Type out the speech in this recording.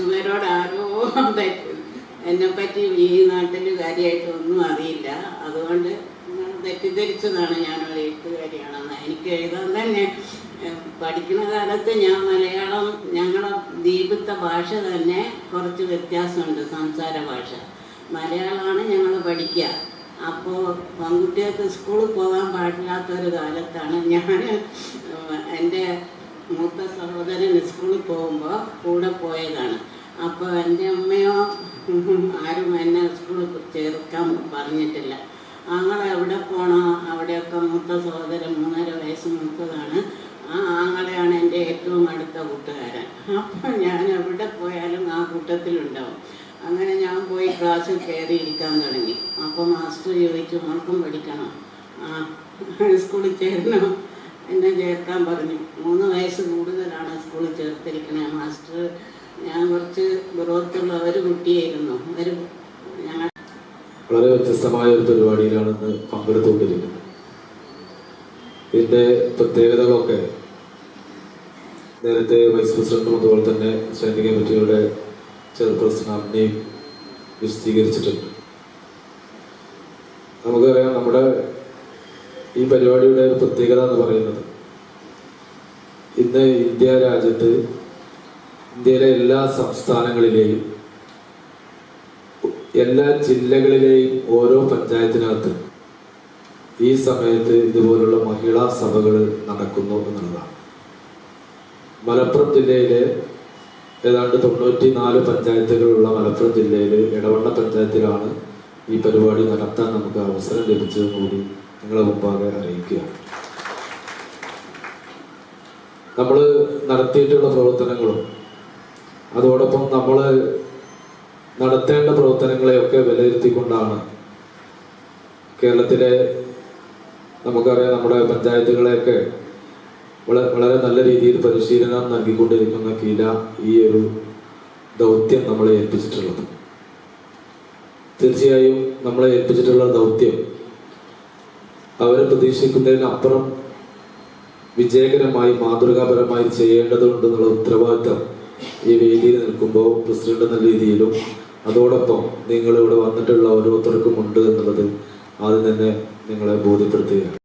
ഇവരോട് എന്നെപ്പറ്റി എന്നെ പറ്റി ഈ നാട്ടിൽ കാര്യമായിട്ട് ഒന്നും അറിയില്ല. അതുകൊണ്ട് തെറ്റിദ്ധരിച്ചതാണ് ഞാൻ ഒരു എഴുത്തുകാരിയാണെന്ന്. എനിക്ക് എഴുതാൻ തന്നെ പഠിക്കുന്ന കാലത്ത് ഞാൻ മലയാളം ഞങ്ങളെ ദ്വീപത്തെ ഭാഷ തന്നെ കുറച്ച് വ്യത്യാസമുണ്ട് സംസാര ഭാഷ. മലയാളമാണ് ഞങ്ങൾ പഠിക്കുക. അപ്പോൾ പെൺകുട്ടികൾക്ക് സ്കൂളിൽ പോകാൻ പാടില്ലാത്തൊരു കാലത്താണ് ഞാൻ എന്റെ മൂത്ത സഹോദരൻ സ്കൂളിൽ പോകുമ്പോൾ കൂടെ പോയതാണ്. അപ്പോൾ എന്റെ അമ്മയോ ആരും എന്നെ സ്കൂളിൽ ചേർക്കാൻ പറഞ്ഞിട്ടില്ല. ആങ്ങളെ എവിടെ പോണോ അവിടെയൊക്കെ മൂത്ത സഹോദരൻ മൂന്നര വയസ്സ് മൂത്തതാണ്. ആ ആങ്ങളെയാണ് എന്റെ ഏറ്റവും അടുത്ത കൂട്ടുകാരൻ. അപ്പോൾ ഞാൻ എവിടെ പോയാലും ആ കൂട്ടത്തിലുണ്ടാവും. അങ്ങനെ ഞാൻ പോയി ക്ലാസ്സിൽ കയറി ഇരിക്കാൻ തുടങ്ങി. അപ്പോൾ മാസ്റ്റർ ചോദിച്ചു മോൾക്കും പഠിക്കണം. ആ സ്കൂളിൽ ചേരണോ എന്നെ ചേർക്കാൻ പറഞ്ഞു. മൂന്ന് വയസ്സ് കൂടുതലാണ് സ്കൂളിൽ ചേർത്തിരിക്കണേ മാസ്റ്റർ ഞാൻ കുറച്ച് ഗ്രോത്തുള്ള ഒരു കുട്ടിയായിരുന്നു. ഒരു ഞങ്ങൾ വളരെ വ്യത്യസ്തമായ ഒരു പരിപാടിയിലാണ് ഇന്ന് പങ്കെടുത്തുകൊണ്ടിരിക്കുന്നത്. ഇതിന്റെ പ്രത്യേകതകളൊക്കെ നേരത്തെ വൈസ് പ്രസിഡന്റും അതുപോലെ തന്നെ സ്റ്റാൻഡിംഗ് കമ്മിറ്റിയുടെ ചെയർപേഴ്സൺ അമ്മയും വിശദീകരിച്ചിട്ടുണ്ട്. നമുക്കറിയാം നമ്മുടെ ഈ പരിപാടിയുടെ ഒരു പ്രത്യേകത എന്ന് പറയുന്നത് ഇന്ന് ഇന്ത്യ രാജ്യത്ത് ഇന്ത്യയിലെ എല്ലാ സംസ്ഥാനങ്ങളിലെയും എല്ലാ ജില്ലകളിലെയും ഓരോ പഞ്ചായത്തിനകത്ത് ഈ സമയത്ത് ഇതുപോലുള്ള മഹിളാ സഭകൾ നടക്കുന്നു എന്നുള്ളതാണ്. മലപ്പുറം ജില്ലയിലെ ഏതാണ്ട് തൊണ്ണൂറ്റി നാല് പഞ്ചായത്തുകളുള്ള മലപ്പുറം ജില്ലയിൽ ഇടവണ്ണ പഞ്ചായത്തിലാണ് ഈ പരിപാടി നടത്താൻ നമുക്ക് അവസരം ലഭിച്ചതും കൂടി നിങ്ങളെ മുമ്പാകെ അറിയിക്കുക നമ്മൾ നടത്തിയിട്ടുള്ള പ്രവർത്തനങ്ങളും അതോടൊപ്പം നമ്മൾ നടത്തേണ്ട പ്രവർത്തനങ്ങളെയൊക്കെ വിലയിരുത്തിക്കൊണ്ടാണ് കേരളത്തിലെ നമുക്കറിയാം നമ്മുടെ പഞ്ചായത്തുകളെയൊക്കെ വളരെ വളരെ നല്ല രീതിയിൽ പരിശീലനം നൽകിക്കൊണ്ടിരിക്കുന്ന കീല ഈ ഒരു ദൗത്യം നമ്മളെ ഏൽപ്പിച്ചിട്ടുള്ളത്. തീർച്ചയായും നമ്മളെ ഏൽപ്പിച്ചിട്ടുള്ള ദൗത്യം അവരെ പ്രതീക്ഷിക്കുന്നതിനപ്പുറം വിജയകരമായി മാതൃകാപരമായി ചെയ്യേണ്ടതുണ്ടെന്നുള്ള ഉത്തരവാദിത്തം ഈ വേദിയിൽ നിൽക്കുമ്പോൾ പ്രസിഡന്റ് എന്ന രീതിയിലും അതോടൊപ്പം നിങ്ങൾ ഇവിടെ വന്നിട്ടുള്ള ഓരോരുത്തർക്കും ഉണ്ട് എന്നുള്ളത് ആദ്യം തന്നെ നിങ്ങളെ ബോധ്യപ്പെടുത്തുകയാണ്.